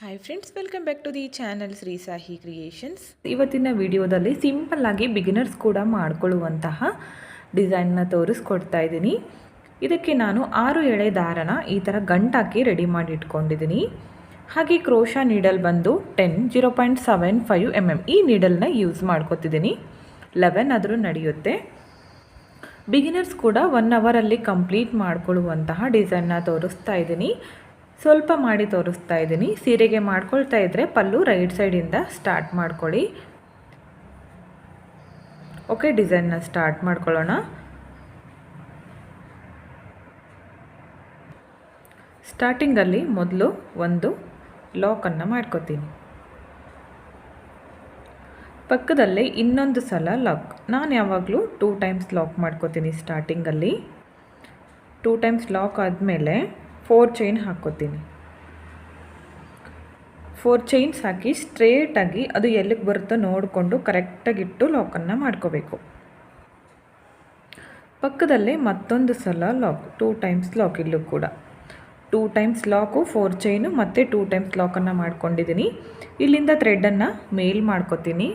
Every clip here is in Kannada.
Hi friends welcome back to the channel Shri Sahi creations ಇವತ್ತಿನ ವಿಡಿಯೋದಲ್ಲಿ ಸಿಂಪಲ್ ಆಗಿ ಬಿಗಿನರ್ಸ್ ಕೂಡ ಮಾಡಿಕೊಳ್ಳುವಂತಹ ಡಿಸೈನ್ನ ತೋರಿಸ್ಕೊಡ್ತಾ ಇದ್ದೀನಿ. ಇದಕ್ಕೆ ನಾನು ಆರು ಎಳೆ ದಾರನ ಈ ಥರ ಗಂಟಾಕಿ ರೆಡಿ ಮಾಡಿ ಇಟ್ಕೊಂಡಿದ್ದೀನಿ ಹಾಗೆ ಕ್ರೋಶಾ ನೀಡಲ್ ಬಂದು ten zero point seven five M M ಈ ನೀಡಲ್ನ ಯೂಸ್ ಮಾಡ್ಕೋತಿದ್ದೀನಿ. ಲೆವೆನ್ ಆದರೂ ನಡೆಯುತ್ತೆ. ಬಿಗಿನರ್ಸ್ ಕೂಡ ಒನ್ ಅವರಲ್ಲಿ ಕಂಪ್ಲೀಟ್ ಮಾಡಿಕೊಳ್ಳುವಂತಹ ಡಿಸೈನ್ನ ತೋರಿಸ್ತಾ ಇದ್ದೀನಿ. ಸ್ವಲ್ಪ ಮಾಡಿ ತೋರಿಸ್ತಾ ಇದ್ದೀನಿ. ಸೀರೆಗೆ ಮಾಡ್ಕೊಳ್ತಾ ಇದ್ದರೆ ಪಲ್ಲು ರೈಟ್ ಸೈಡಿಂದ ಸ್ಟಾರ್ಟ್ ಮಾಡ್ಕೊಳ್ಳಿ. ಓಕೆ ಡಿಸೈನ್ನ ಸ್ಟಾರ್ಟ್ ಮಾಡ್ಕೊಳ್ಳೋಣ. ಸ್ಟಾರ್ಟಿಂಗಲ್ಲಿ ಮೊದಲು ಒಂದು ಲಾಕನ್ನು ಮಾಡ್ಕೋತೀನಿ. ಪಕ್ಕದಲ್ಲೇ ಇನ್ನೊಂದು ಸಲ ಲಾಕ್ ನಾನು ಯಾವಾಗಲೂ ಟೂ ಟೈಮ್ಸ್ ಲಾಕ್ ಮಾಡ್ಕೋತೀನಿ ಸ್ಟಾರ್ಟಿಂಗಲ್ಲಿ ಟೂ ಟೈಮ್ಸ್ ಲಾಕ್ ಆದಮೇಲೆ ಫೋರ್ ಚೈನ್ ಹಾಕ್ಕೋತೀನಿ. ಫೋರ್ ಚೈನ್ಸ್ ಹಾಕಿ ಸ್ಟ್ರೇಟಾಗಿ ಅದು ಎಲ್ಲಿಗೆ ಬರುತ್ತೋ ನೋಡಿಕೊಂಡು ಕರೆಕ್ಟಾಗಿಟ್ಟು ಲಾಕನ್ನು ಮಾಡ್ಕೋಬೇಕು. ಪಕ್ಕದಲ್ಲೇ ಮತ್ತೊಂದು ಸಲ ಲಾಕ್ ಟೂ ಟೈಮ್ಸ್ ಲಾಕ್ ಇಲ್ಲೂ ಕೂಡ. Two times lock four chain ಮತ್ತು ಟೂ ಟೈಮ್ಸ್ ಲಾಕನ್ನು ಮಾಡ್ಕೊಂಡಿದ್ದೀನಿ ಇಲ್ಲಿಂದ ಥ್ರೆಡನ್ನು ಮೇಲ್ ಮಾಡ್ಕೋತೀನಿ.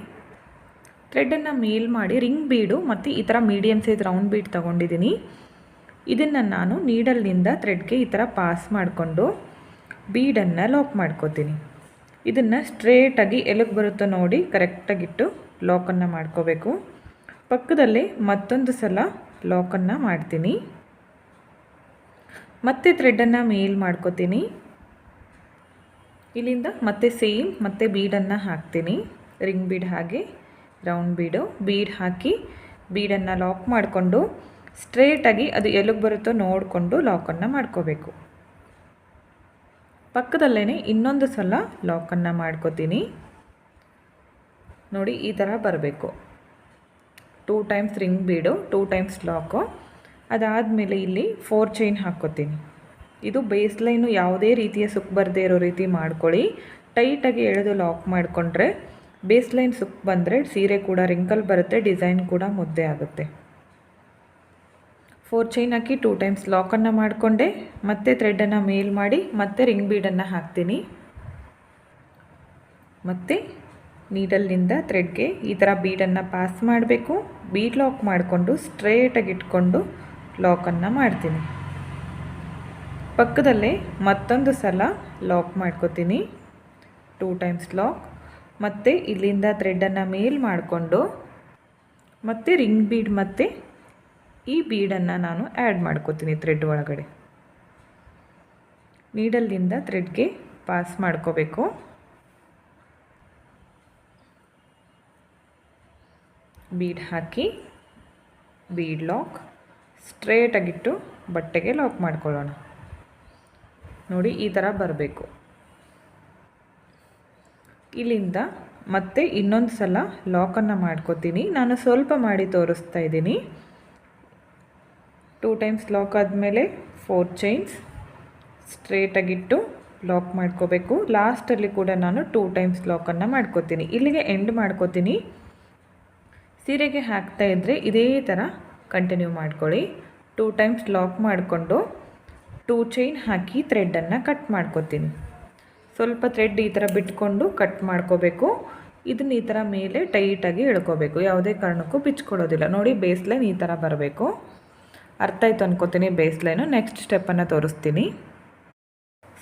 ಥ್ರೆಡನ್ನು ಮೇಲ್ ಮಾಡಿ ರಿಂಗ್ ಬೀಡು ಮತ್ತು ಈ ಥರ ಮೀಡಿಯಮ್ ಸೈಜ್ ರೌಂಡ್ ಬೀಡ್ ತೊಗೊಂಡಿದ್ದೀನಿ ಇದನ್ನು ನಾನು ನೀಡಲ್ನಿಂದ ಥ್ರೆಡ್ಗೆ ಈ ಥರ ಪಾಸ್ ಮಾಡಿಕೊಂಡು ಬೀಡನ್ನು ಲಾಕ್ ಮಾಡ್ಕೋತೀನಿ. ಇದನ್ನು ಸ್ಟ್ರೇಟಾಗಿ ಎಲುಗೆ ಬರುತ್ತೋ ನೋಡಿ ಕರೆಕ್ಟಾಗಿಟ್ಟು ಲಾಕನ್ನು ಮಾಡ್ಕೋಬೇಕು. ಪಕ್ಕದಲ್ಲಿ ಮತ್ತೊಂದು ಸಲ ಲಾಕನ್ನು ಮಾಡ್ತೀನಿ. ಮತ್ತೆ ಥ್ರೆಡನ್ನು ಮೇಲ್ ಮಾಡ್ಕೋತೀನಿ. ಇಲ್ಲಿಂದ ಮತ್ತೆ ಸೇಮ್ ಮತ್ತೆ ಬೀಡನ್ನು ಹಾಕ್ತೀನಿ. ರಿಂಗ್ ಬೀಡ್ ಹಾಗೆ ರೌಂಡ್ ಬೀಡು ಬೀಡ್ ಹಾಕಿ ಬೀಡನ್ನು ಲಾಕ್ ಮಾಡಿಕೊಂಡು ಸ್ಟ್ರೇಟಾಗಿ ಅದು ಎಲ್ಲಿಗೆ ಬರುತ್ತೋ ನೋಡಿಕೊಂಡು ಲಾಕನ್ನು ಮಾಡ್ಕೋಬೇಕು. ಪಕ್ಕದಲ್ಲೇ ಇನ್ನೊಂದು ಸಲ ಲಾಕನ್ನು ಮಾಡ್ಕೋತೀನಿ. ನೋಡಿ, ಈ ಥರ ಬರಬೇಕು. Two times ring bead, two times lock. ಅದಾದಮೇಲೆ ಇಲ್ಲಿ ಫೋರ್ ಚೈನ್ ಹಾಕ್ಕೋತೀನಿ. ಇದು ಬೇಸ್ ಲೈನು ಯಾವುದೇ ರೀತಿಯ ಸುಕ್ ಬರದೇ ಇರೋ ರೀತಿ ಮಾಡ್ಕೊಳ್ಳಿ. ಟೈಟಾಗಿ ಎಳೆದು ಲಾಕ್ ಮಾಡಿಕೊಂಡ್ರೆ ಬೇಸ್ ಲೈನ್ ಸುಕ್ ಬಂದರೆ ಸೀರೆ ಕೂಡ, ರಿಂಕಲ್ ಬರುತ್ತೆ, ಡಿಸೈನ್ ಕೂಡ ಮುದ್ದೆ ಆಗುತ್ತೆ. ಫೋರ್ ಚೈನ್ ಹಾಕಿ ಟೂ ಟೈಮ್ಸ್ ಲಾಕನ್ನು ಮಾಡಿಕೊಂಡೆ, ಮತ್ತೆ ಥ್ರೆಡನ್ನು ಮೇಲ್ ಮಾಡಿ, ಮತ್ತೆ ರಿಂಗ್ ಬೀಡನ್ನು ಹಾಕ್ತೀನಿ. ಮತ್ತು ನೀಡಲ್ನಿಂದ ಥ್ರೆಡ್ಗೆ ಈ ಥರ ಬೀಡನ್ನು ಪಾಸ್ ಮಾಡಬೇಕು. ಬೀಡ್ ಲಾಕ್ ಮಾಡಿಕೊಂಡು ಸ್ಟ್ರೇಟಾಗಿ ಇಟ್ಕೊಂಡು ಲಾಕನ್ನು ಮಾಡ್ತೀನಿ. ಪಕ್ಕದಲ್ಲೇ ಮತ್ತೊಂದು ಸಲ ಲಾಕ್ ಮಾಡ್ಕೋತೀನಿ. ಟೂ ಟೈಮ್ಸ್ ಲಾಕ್, ಮತ್ತು ಇಲ್ಲಿಂದ ಥ್ರೆಡನ್ನು ಮೇಲ್ ಮಾಡಿಕೊಂಡು, ಮತ್ತು ರಿಂಗ್ ಬೀಡ್ ಮತ್ತು ಈ ಬೀಡನ್ನು ನಾನು ಆ್ಯಡ್ ಮಾಡ್ಕೋತೀನಿ ಥ್ರೆಡ್ ಒಳಗಡೆ. ನೀಡಲ್ನಿಂದ ಥ್ರೆಡ್ಗೆ ಪಾಸ್ ಮಾಡ್ಕೋಬೇಕು. ಬೀಡ್ ಹಾಕಿ, ಬೀಡ್ ಲಾಕ್ ಸ್ಟ್ರೇಟಾಗಿಟ್ಟು ಬಟ್ಟೆಗೆ ಲಾಕ್ ಮಾಡ್ಕೊಳ್ಳೋಣ. ನೋಡಿ, ಈ ಥರ ಬರಬೇಕು. ಇಲ್ಲಿಂದ ಮತ್ತೆ ಇನ್ನೊಂದು ಸಲ ಲಾಕನ್ನು ಮಾಡ್ಕೋತೀನಿ. ನಾನು ಸ್ವಲ್ಪ ಮಾಡಿ ತೋರಿಸ್ತಾ ಇದ್ದೀನಿ. ಟೂ ಟೈಮ್ಸ್ ಲಾಕ್ ಆದಮೇಲೆ ಫೋರ್ ಚೈನ್ಸ್ ಸ್ಟ್ರೇಟಾಗಿಟ್ಟು ಲಾಕ್ ಮಾಡ್ಕೋಬೇಕು. ಲಾಸ್ಟಲ್ಲಿ ಕೂಡ ನಾನು ಟೂ ಟೈಮ್ಸ್ ಲಾಕನ್ನು ಮಾಡ್ಕೋತೀನಿ. ಇಲ್ಲಿಗೆ ಎಂಡ್ ಮಾಡ್ಕೋತೀನಿ. ಸೀರೆಗೆ ಹಾಕ್ತಾ ಇದ್ದರೆ ಇದೇ ಥರ ಕಂಟಿನ್ಯೂ ಮಾಡ್ಕೊಳ್ಳಿ. ಟೂ ಟೈಮ್ಸ್ ಲಾಕ್ ಮಾಡಿಕೊಂಡು ಟೂ ಚೈನ್ ಹಾಕಿ ಥ್ರೆಡ್ಡನ್ನು ಕಟ್ ಮಾಡ್ಕೋತೀನಿ. ಸ್ವಲ್ಪ ಥ್ರೆಡ್ ಈ ಥರ ಬಿಟ್ಕೊಂಡು ಕಟ್ ಮಾಡ್ಕೋಬೇಕು. ಇದನ್ನ ಈ ಥರ ಮೇಲೆ ಟೈಟಾಗಿ ಇಳ್ಕೋಬೇಕು. ಯಾವುದೇ ಕಾರಣಕ್ಕೂ ಬಿಚ್ಕೊಳ್ಳೋದಿಲ್ಲ. ನೋಡಿ ಬೇಸ್ ಲೈನ್ ಈ ಥರ ಬರಬೇಕು. ಅರ್ಥ ಆಯಿತು ಅನ್ಕೋತೀನಿ ಬೇಸ್ ಲೈನು ನೆಕ್ಸ್ಟ್ ಸ್ಟೆಪ್ಪನ್ನು ತೋರಿಸ್ತೀನಿ.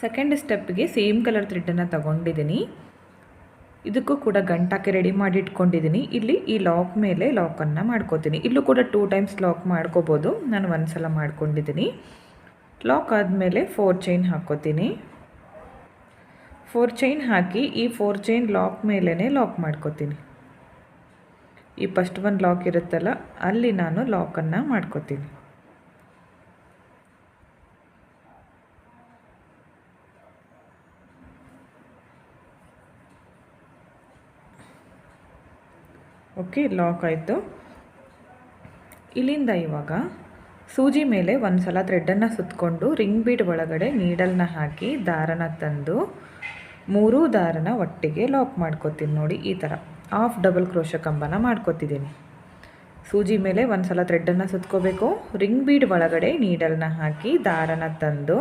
ಸೆಕೆಂಡ್ ಸ್ಟೆಪ್ಗೆ ಸೇಮ್ ಕಲರ್ ಥ್ರೆಡ್ಡನ್ನು ತಗೊಂಡಿದ್ದೀನಿ ಇದಕ್ಕೂ ಕೂಡ ಗಂಟಾಕಿ ರೆಡಿ ಮಾಡಿ ಇಟ್ಕೊಂಡಿದ್ದೀನಿ ಇಲ್ಲಿ ಈ ಲಾಕ್ ಮೇಲೆ ಲಾಕನ್ನು ಮಾಡ್ಕೋತೀನಿ. ಇಲ್ಲೂ ಕೂಡ ಟೂ ಟೈಮ್ಸ್ ಲಾಕ್ ಮಾಡ್ಕೋಬೋದು. ನಾನು ಒಂದು ಸಲ ಮಾಡ್ಕೊಂಡಿದ್ದೀನಿ ಲಾಕ್ ಆದಮೇಲೆ ಫೋರ್ ಚೈನ್ ಹಾಕ್ಕೋತೀನಿ ಫೋರ್ ಚೈನ್ ಹಾಕಿ ಈ ಫೋರ್ ಚೈನ್ ಲಾಕ್ ಮೇಲೇ ಲಾಕ್ ಮಾಡ್ಕೋತೀನಿ. ಈ ಫಸ್ಟ್ ಒಂದು ಲಾಕ್ ಇರುತ್ತಲ್ಲ, ಅಲ್ಲಿ ನಾನು ಲಾಕನ್ನು ಮಾಡ್ಕೋತೀನಿ. ಓಕೆ, ಲಾಕ್ ಆಯಿತು. ಇಲ್ಲಿಂದ ಇವಾಗ ಸೂಜಿ ಮೇಲೆ ಒಂದು ಸಲ ಥ್ರೆಡ್ಡನ್ನು ಸುತ್ತಕೊಂಡು ರಿಂಗ್ ಬೀಡ್ ಒಳಗಡೆ ನೀಡಲ್ನ ಹಾಕಿ ದಾರನ ತಂದು ಮೂರೂ ದಾರನ ಒಟ್ಟಿಗೆ ಲಾಕ್ ಮಾಡ್ಕೋತೀನಿ ನೋಡಿ, ಈ ಥರ. ಆಫ್ ಡಬಲ್ ಕ್ರೋಶ ಕಂಬನ ಮಾಡ್ಕೋತಿದ್ದೀನಿ. ಸೂಜಿ ಮೇಲೆ ಒಂದು ಸಲ ಥ್ರೆಡ್ಡನ್ನು ಸುತ್ಕೋಬೇಕು. ರಿಂಗ್ ಬೀಡ್ ಒಳಗಡೆ ನೀಡಲ್ನ ಹಾಕಿ ದಾರನ ತಂದು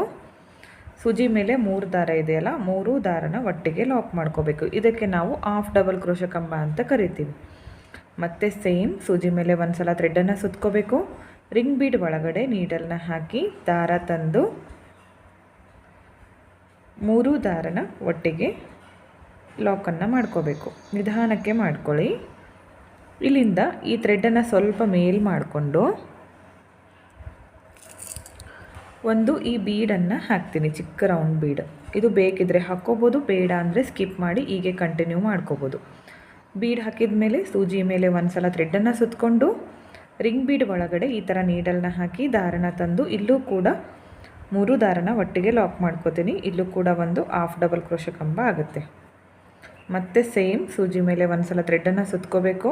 ಸೂಜಿ ಮೇಲೆ ಮೂರು ದಾರ ಇದೆಯಲ್ಲ, ಮೂರು ದಾರನ ಒಟ್ಟಿಗೆ ಲಾಕ್ ಮಾಡ್ಕೋಬೇಕು. ಇದಕ್ಕೆ ನಾವು ಆಫ್ ಡಬಲ್ ಕ್ರೋಶ ಕಂಬ ಅಂತ ಕರಿತೀವಿ. ಮತ್ತು ಸೇಮ್, ಸೂಜಿ ಮೇಲೆ ಒಂದು ಸಲ ಥ್ರೆಡ್ಡನ್ನು ಸುತ್ಕೋಬೇಕು. ರಿಂಗ್ ಬೀಡ್ ಒಳಗಡೆ ನೀಡಲ್ನ ಹಾಕಿ ದಾರ ತಂದು ಮೂರು ದಾರನ ಒಟ್ಟಿಗೆ ಲಾಕನ್ನು ಮಾಡ್ಕೋಬೇಕು. ನಿಧಾನಕ್ಕೆ ಮಾಡ್ಕೊಳ್ಳಿ. ಇಲ್ಲಿಂದ ಈ ಥ್ರೆಡ್ಡನ್ನು ಸ್ವಲ್ಪ ಮೇಲ್ ಮಾಡಿಕೊಂಡು ಒಂದು ಈ ಬೀಡನ್ನು ಹಾಕ್ತೀನಿ, ಚಿಕ್ಕ ರೌಂಡ್ ಬೀಡ್ ಇದು ಬೇಕಿದ್ರೆ ಹಾಕ್ಕೋಬೋದು, ಬೇಡ ಅಂದರೆ ಸ್ಕಿಪ್ ಮಾಡಿ ಹೀಗೆ ಕಂಟಿನ್ಯೂ ಮಾಡ್ಕೋಬೋದು. ಬೀಡ್ ಹಾಕಿದ ಮೇಲೆ ಸೂಜಿ ಮೇಲೆ ಒಂದು ಸಲ ಥ್ರೆಡ್ಡನ್ನು ಸುತ್ತಕೊಂಡು ರಿಂಗ್ ಬೀಡ್ ಒಳಗಡೆ ಈ ಥರ ನೀಡಲ್ನ ಹಾಕಿ ದಾರನ ತಂದು ಇಲ್ಲೂ ಕೂಡ ಮೂರು ದಾರನ ಒಟ್ಟಿಗೆ ಲಾಕ್ ಮಾಡ್ಕೋತೀನಿ. ಇಲ್ಲೂ ಕೂಡ ಒಂದು ಹಾಫ್ ಡಬಲ್ ಕ್ರೋಶ ಕಂಬ ಆಗುತ್ತೆ. ಮತ್ತು ಸೇಮ್ ಸೂಜಿ ಮೇಲೆ ಒಂದು ಸಲ ಥ್ರೆಡ್ಡನ್ನು ಸುತ್ಕೋಬೇಕು.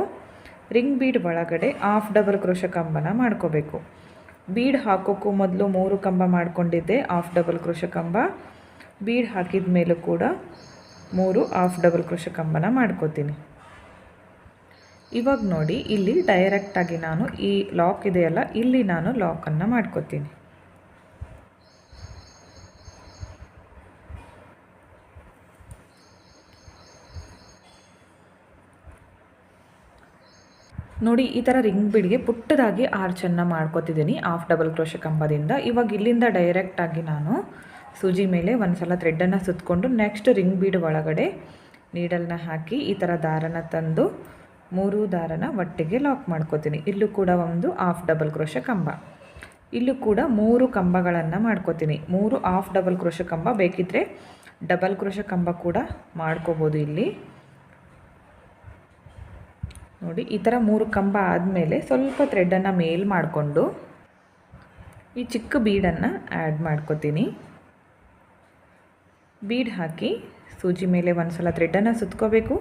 ರಿಂಗ್ ಬೀಡ್ ಒಳಗಡೆ ಹಾಫ್ ಡಬಲ್ ಕ್ರೋಶ ಕಂಬನ ಮಾಡ್ಕೋಬೇಕು. ಬೀಡ್ ಹಾಕೋಕ್ಕೂ ಮೊದಲು ಮೂರು ಕಂಬ ಮಾಡ್ಕೊಂಡಿದ್ದೆ, ಹಾಫ್ ಡಬಲ್ ಕ್ರೋಶ ಕಂಬ. ಬೀಡ್ ಹಾಕಿದ ಮೇಲೂ ಕೂಡ ಮೂರು ಹಾಫ್ ಡಬಲ್ ಕ್ರೋಶ ಕಂಬನ ಮಾಡ್ಕೋತೀನಿ. ಇವಾಗ ನೋಡಿ, ಇಲ್ಲಿ ಡೈರೆಕ್ಟಾಗಿ ನಾನು ಈ ಲಾಕ್ ಇದೆಯಲ್ಲ, ಇಲ್ಲಿ ನಾನು ಲಾಕನ್ನು ಮಾಡ್ಕೋತೀನಿ. ನೋಡಿ, ಈ ಥರ ರಿಂಗ್ ಬಿಡ್ಗೆ ಪುಟ್ಟದಾಗಿ ಆರ್ಚನ್ನು ಮಾಡ್ಕೋತಿದ್ದೀನಿ ಹಾಫ್ ಡಬಲ್ ಕ್ರೋಶ ಕಂಬದಿಂದ. ಇವಾಗ ಇಲ್ಲಿಂದ ಡೈರೆಕ್ಟಾಗಿ ನಾನು ಸೂಜಿ ಮೇಲೆ ಒಂದು ಸಲ ಥ್ರೆಡ್ಡನ್ನು ಸುತ್ತಕೊಂಡು ನೆಕ್ಸ್ಟ್ ರಿಂಗ್ ಬೀಡ್ ಒಳಗಡೆ ನೀಡಲ್ನ ಹಾಕಿ ಈ ಥರ ದಾರನ ತಂದು ಮೂರು ದಾರನ ಒಟ್ಟಿಗೆ ಲಾಕ್ ಮಾಡ್ಕೋತೀನಿ. ಇಲ್ಲೂ ಕೂಡ ಒಂದು ಆಫ್ ಡಬಲ್ ಕ್ರೋಶ ಕಂಬ. ಇಲ್ಲೂ ಕೂಡ ಮೂರು ಕಂಬಗಳನ್ನು ಮಾಡ್ಕೋತೀನಿ. ಮೂರು ಆಫ್ ಡಬಲ್ ಕ್ರೋಶ ಕಂಬ ಬೇಕಿದ್ದರೆ ಡಬಲ್ ಕ್ರೋಶ ಕಂಬ ಕೂಡ ಮಾಡ್ಕೋಬೋದು ಇಲ್ಲಿ. ನೋಡಿ, ಈ ಥರ ಮೂರು ಕಂಬ ಆದಮೇಲೆ ಸ್ವಲ್ಪ ಥ್ರೆಡ್ಡನ್ನು ಮೇಲ್ ಮಾಡಿಕೊಂಡು ಈ ಚಿಕ್ಕ ಬೀಡನ್ನು ಆ್ಯಡ್ ಮಾಡ್ಕೋತೀನಿ. ಬೀಡ್ ಹಾಕಿ ಸೂಜಿ ಮೇಲೆ ಒಂದು ಸಲ ಥ್ರೆಡ್ಡನ್ನು ಸುತ್ಕೋಬೇಕು.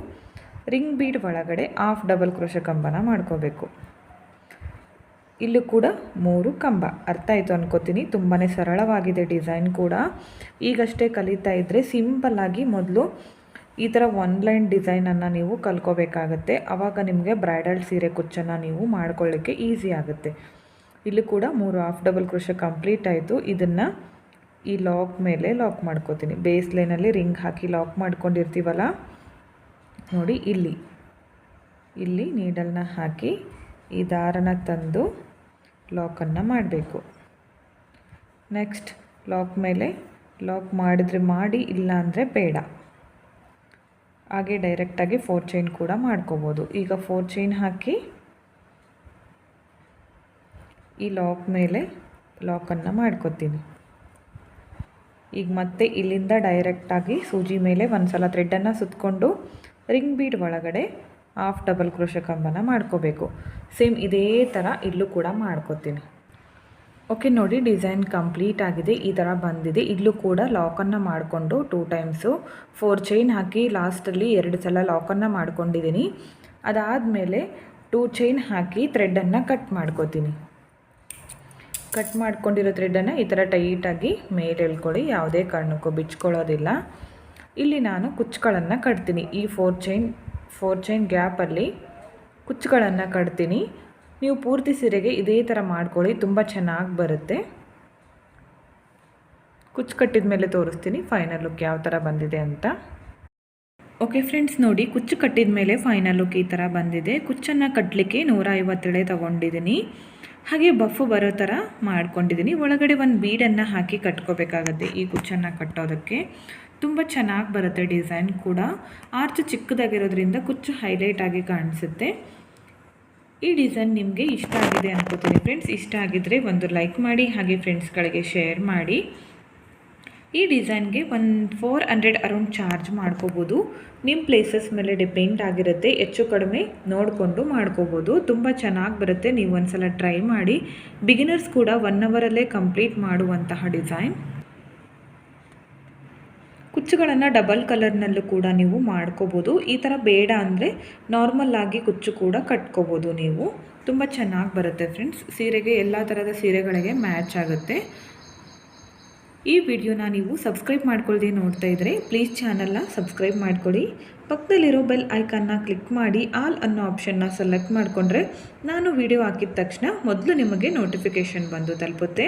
ರಿಂಗ್ ಬೀಡ್ ಒಳಗಡೆ ಹಾಫ್ ಡಬಲ್ ಕ್ರೋಶ ಕಂಬನ ಮಾಡ್ಕೋಬೇಕು. ಇಲ್ಲೂ ಕೂಡ ಮೂರು ಕಂಬ. ಅರ್ಥ ಆಯಿತು ಅನ್ಕೋತೀನಿ. ತುಂಬಾ ಸರಳವಾಗಿದೆ ಡಿಸೈನ್ ಕೂಡ. ಈಗಷ್ಟೇ ಕಲಿತಾ ಇದ್ದರೆ ಸಿಂಪಲ್ಲಾಗಿ ಮೊದಲು ಈ ಥರ ಒನ್ಲೈನ್ ಡಿಸೈನನ್ನು ನೀವು ಕಲ್ಕೋಬೇಕಾಗತ್ತೆ. ಆವಾಗ ನಿಮಗೆ ಬ್ರೈಡಲ್ ಸೀರೆ ಕುಚ್ಚನ್ನು ನೀವು ಮಾಡ್ಕೊಳ್ಳೋಕ್ಕೆ ಈಸಿ ಆಗುತ್ತೆ. ಇಲ್ಲಿ ಕೂಡ ಮೂರು ಹಾಫ್ ಡಬಲ್ ಕ್ರೋಶ ಕಂಪ್ಲೀಟ್ ಆಯಿತು. ಇದನ್ನು ಈ ಲಾಕ್ ಮೇಲೆ ಲಾಕ್ ಮಾಡ್ಕೋತೀನಿ. ಬೇಸ್ ಲೈನಲ್ಲಿ ರಿಂಗ್ ಹಾಕಿ ಲಾಕ್ ಮಾಡ್ಕೊಂಡಿರ್ತೀವಲ್ಲ? ನೋಡಿ ಇಲ್ಲಿ. ಇಲ್ಲಿ ನೀಡಲ್ನ ಹಾಕಿ ಈ ದಾರನ ತಂದು ಲಾಕನ್ನು ಮಾಡಬೇಕು. ನೆಕ್ಸ್ಟ್ ಲಾಕ್ ಮೇಲೆ ಲಾಕ್ ಮಾಡಿದ್ರೆ ಮಾಡಿ, ಇಲ್ಲ ಅಂದರೆ ಬೇಡ. ಹಾಗೆ ಡೈರೆಕ್ಟಾಗಿ ಫೋರ್ ಚೈನ್ ಕೂಡ ಮಾಡ್ಕೋಬೋದು. ಈಗ ಫೋರ್ ಚೈನ್ ಹಾಕಿ ಈ ಲಾಕ್ ಮೇಲೆ ಲಾಕನ್ನು ಮಾಡ್ಕೋತೀನಿ. ಈಗ ಮತ್ತೆ ಇಲ್ಲಿಂದ ಡೈರೆಕ್ಟಾಗಿ ಸೂಜಿ ಮೇಲೆ ಒಂದು ಸಲ ಥ್ರೆಡ್ಡನ್ನು ಸುತ್ತಕೊಂಡು ರಿಂಗ್ ಬೀಡ್ ಒಳಗಡೆ ಹಾಫ್ ಡಬಲ್ ಕ್ರೋಶ ಕಂಬನ ಮಾಡ್ಕೋಬೇಕು. ಸೇಮ್ ಇದೇ ಥರ ಇಲ್ಲೂ ಕೂಡ ಮಾಡ್ಕೋತೀನಿ. ಓಕೆ ನೋಡಿ ಡಿಸೈನ್ ಕಂಪ್ಲೀಟ್ ಆಗಿದೆ. ಈ ಥರ ಬಂದಿದೆ. ಇಲ್ಲೂ ಕೂಡ ಲಾಕನ್ನು ಮಾಡಿಕೊಂಡು ಟೂ ಟೈಮ್ಸು ಫೋರ್ ಚೈನ್ ಹಾಕಿ ಲಾಸ್ಟಲ್ಲಿ ಎರಡು ಸಲ ಲಾಕನ್ನು ಮಾಡ್ಕೊಂಡಿದ್ದೀನಿ. ಅದಾದಮೇಲೆ ಟೂ ಚೈನ್ ಹಾಕಿ ಥ್ರೆಡ್ಡನ್ನು ಕಟ್ ಮಾಡ್ಕೋತೀನಿ. ಕಟ್ ಮಾಡ್ಕೊಂಡಿರೋ ಥ್ರೆಡ್ಡನ್ನು ಈ ಥರ ಟೈಟಾಗಿ ಮೇಲೆ ಎಳ್ಕೊಳ್ಳಿ. ಯಾವುದೇ ಕಾರಣಕ್ಕೂ ಬಿಚ್ಕೊಳ್ಳೋದಿಲ್ಲ. ಇಲ್ಲಿ ನಾನು ಕುಚ್ಚುಗಳನ್ನು ಕಟ್ತೀನಿ. ಈ ಫೋರ್ ಚೈನ್ ಫೋರ್ ಚೈನ್ ಗ್ಯಾಪಲ್ಲಿ ಕುಚ್ಚುಗಳನ್ನು ಕಟ್ತೀನಿ. ನೀವು ಪೂರ್ತಿ ಸೀರೆಗೆ ಇದೇ ಥರ ಮಾಡ್ಕೊಳ್ಳಿ. ತುಂಬ ಚೆನ್ನಾಗಿ ಬರುತ್ತೆ. ಕುಚ್ಚು ಕಟ್ಟಿದ ಮೇಲೆ ತೋರಿಸ್ತೀನಿ. ಫೈನಲ್ ಲುಕ್ ಯಾವ ಥರ ಬಂದಿದೆ ಅಂತ. ಓಕೆ ಫ್ರೆಂಡ್ಸ್ ನೋಡಿ ಕುಚ್ಚು ಕಟ್ಟಿದ ಮೇಲೆ ಫೈನಲ್ ಲುಕ್ ಈ ಥರ ಬಂದಿದೆ. ಕುಚ್ಚನ್ನು ಕಟ್ಟಲಿಕ್ಕೆ ನೂರ ಐವತ್ತೇಳೆ ತೊಗೊಂಡಿದ್ದೀನಿ ಹಾಗೆ ಬಫು ಬರೋ ಥರ ಮಾಡ್ಕೊಂಡಿದ್ದೀನಿ ಒಳಗಡೆ ಒಂದು ಬೀಡನ್ನು ಹಾಕಿ ಕಟ್ಕೋಬೇಕಾಗತ್ತೆ ಈ ಕುಚ್ಚನ್ನು ಕಟ್ಟೋದಕ್ಕೆ. ತುಂಬ ಚೆನ್ನಾಗಿ ಬರುತ್ತೆ ಡಿಸೈನ್ ಕೂಡ. ಆರ್ಚ್ ಚಿಕ್ಕದಾಗಿರೋದ್ರಿಂದ ಕುಚ್ಚು ಹೈಲೈಟ್ ಆಗಿ ಕಾಣಿಸುತ್ತೆ. ಈ ಡಿಸೈನ್ ನಿಮಗೆ ಇಷ್ಟ ಆಗಿದೆ ಅನ್ಕೋತೀನಿ ಫ್ರೆಂಡ್ಸ್. ಇಷ್ಟ ಆಗಿದ್ದರೆ ಒಂದು ಲೈಕ್ ಮಾಡಿ, ಹಾಗೆ ಫ್ರೆಂಡ್ಸ್ಗಳಿಗೆ ಶೇರ್ ಮಾಡಿ. ಈ ಡಿಸೈನ್ಗೆ ಒಂದು ಫೋರ್ ಹಂಡ್ರೆಡ್ ಅರೌಂಡ್ ಚಾರ್ಜ್ ಮಾಡ್ಕೋಬೋದು. ನಿಮ್ಮ ಪ್ಲೇಸಸ್ ಮೇಲೆ ಡಿಪೆಂಡ್ ಆಗಿರುತ್ತೆ. ಹೆಚ್ಚು ಕಡಿಮೆ ನೋಡಿಕೊಂಡು ಮಾಡ್ಕೋಬೋದು. ತುಂಬ ಚೆನ್ನಾಗಿ ಬರುತ್ತೆ. ನೀವು ಒಂದು ಸಲ ಟ್ರೈ ಮಾಡಿ. ಬಿಗಿನರ್ಸ್ ಕೂಡ ಒನ್ ಅವರಲ್ಲೇ ಕಂಪ್ಲೀಟ್ ಮಾಡುವಂತಹ ಡಿಸೈನ್. ಕುಚ್ಚುಗಳನ್ನು ಡಬಲ್ ಕಲರ್ನಲ್ಲೂ ಕೂಡ ನೀವು ಮಾಡ್ಕೋಬೋದು. ಈ ಥರ ಬೇಡ ಅಂದರೆ ನಾರ್ಮಲ್ ಆಗಿ ಕುಚ್ಚು ಕೂಡ ಕಟ್ಕೋಬೋದು ನೀವು. ತುಂಬ ಚೆನ್ನಾಗಿ ಬರುತ್ತೆ ಫ್ರೆಂಡ್ಸ್. ಸೀರೆಗೆ ಎಲ್ಲ ಥರದ ಸೀರೆಗಳಿಗೆ ಮ್ಯಾಚ್ ಆಗುತ್ತೆ. ಈ ವಿಡಿಯೋನ ನೀವು ಸಬ್ಸ್ಕ್ರೈಬ್ ಮಾಡ್ಕೊಳ್ಳದೆ ನೋಡ್ತಾ ಇದ್ದರೆ ಪ್ಲೀಸ್ ಚಾನಲ್ನ ಸಬ್ಸ್ಕ್ರೈಬ್ ಮಾಡ್ಕೊಳ್ಳಿ. ಪಕ್ಕದಲ್ಲಿರೋ ಬೆಲ್ ಐಕನ್ನ ಕ್ಲಿಕ್ ಮಾಡಿ ಆಲ್ ಅನ್ನೋ ಆಪ್ಷನ್ನ ಸೆಲೆಕ್ಟ್ ಮಾಡಿಕೊಂಡ್ರೆ ನಾನು ವಿಡಿಯೋ ಹಾಕಿದ ತಕ್ಷಣ ಮೊದಲು ನಿಮಗೆ ನೋಟಿಫಿಕೇಷನ್ ಬಂದು ತಲುಪುತ್ತೆ.